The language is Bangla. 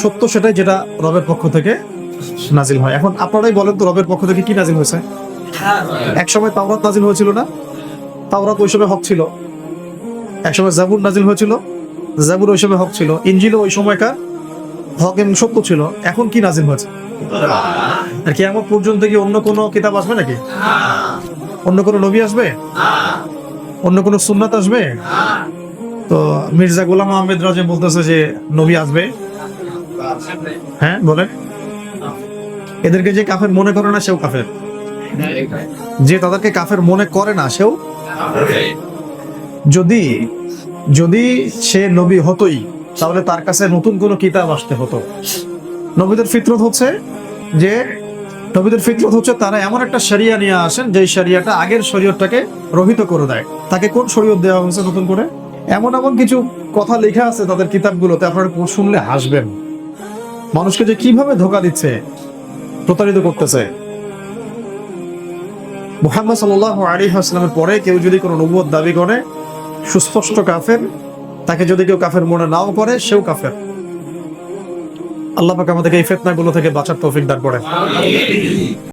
সত্য সেটাই যেটা রবের পক্ষ থেকে নাজিল হয়। এখন আপনারাই বলেন তো রবের পক্ষ থেকে কি নাজিল হয়েছে? এক সময় তাওরাত নাজিল হয়েছিল না? তাওরাত ওই সময় হক ছিল। এক সময় জাবুর নাজিল হয়েছিল। জাবুর ওই সময় হক ছিল। ইঞ্জিল ওই সময়কার হক এবং সত্য ছিল। এখন কি নাজিল হয়েছে? আর কি এমন পর্যন্ত কি অন্য কোনো কিতাব আসবে নাকি? অন্য কোনো নবী আসবে? অন্য কোনো সুন্নাত আসবে? তো মির্জা গোলাম আহমেদ রাজে বলতেছে যে নবী আসবে। হ্যাঁ বলেন। এদেরকে যে কাফের মনে করে না, সেও কাফের। যে তাদেরকে কাফের মনে করে না, সেও যদি যদি সে নবী হতোই, তাহলে তার কাছে নতুন কোনো কিতাব আসতে হতো। নবীদের ফিতরত হচ্ছে যে, নবীদের ফিতরত হচ্ছে তারা এমন একটা শরিয়া নিয়ে আসেন যে শরিয়াটা আগের শরীয়তটাকে রহিত করে দেয়। তাকে কোন শরীয়ত দেওয়া হয়েছে নতুন করে? এমন এমন কিছু কথা লেখা আছে তাদের কিতাবগুলোতে, আপনারা শুনলে হাসবেন। মানুষকে যে কীভাবে ধোকা দিচ্ছে, প্রতারিত করতেছে। মোহাম্মদ সাল আলী পরে কেউ যদি কোনো নবুয় দাবি করে, সুস্পষ্ট কাফের, তাকে যদি কেউ কাফের মনে নাও করে, সেও কাফের। আল্লাহ পাক আমাদেরকে এই ফেতনাগুলো থেকে বাঁচার তৌফিক দান করে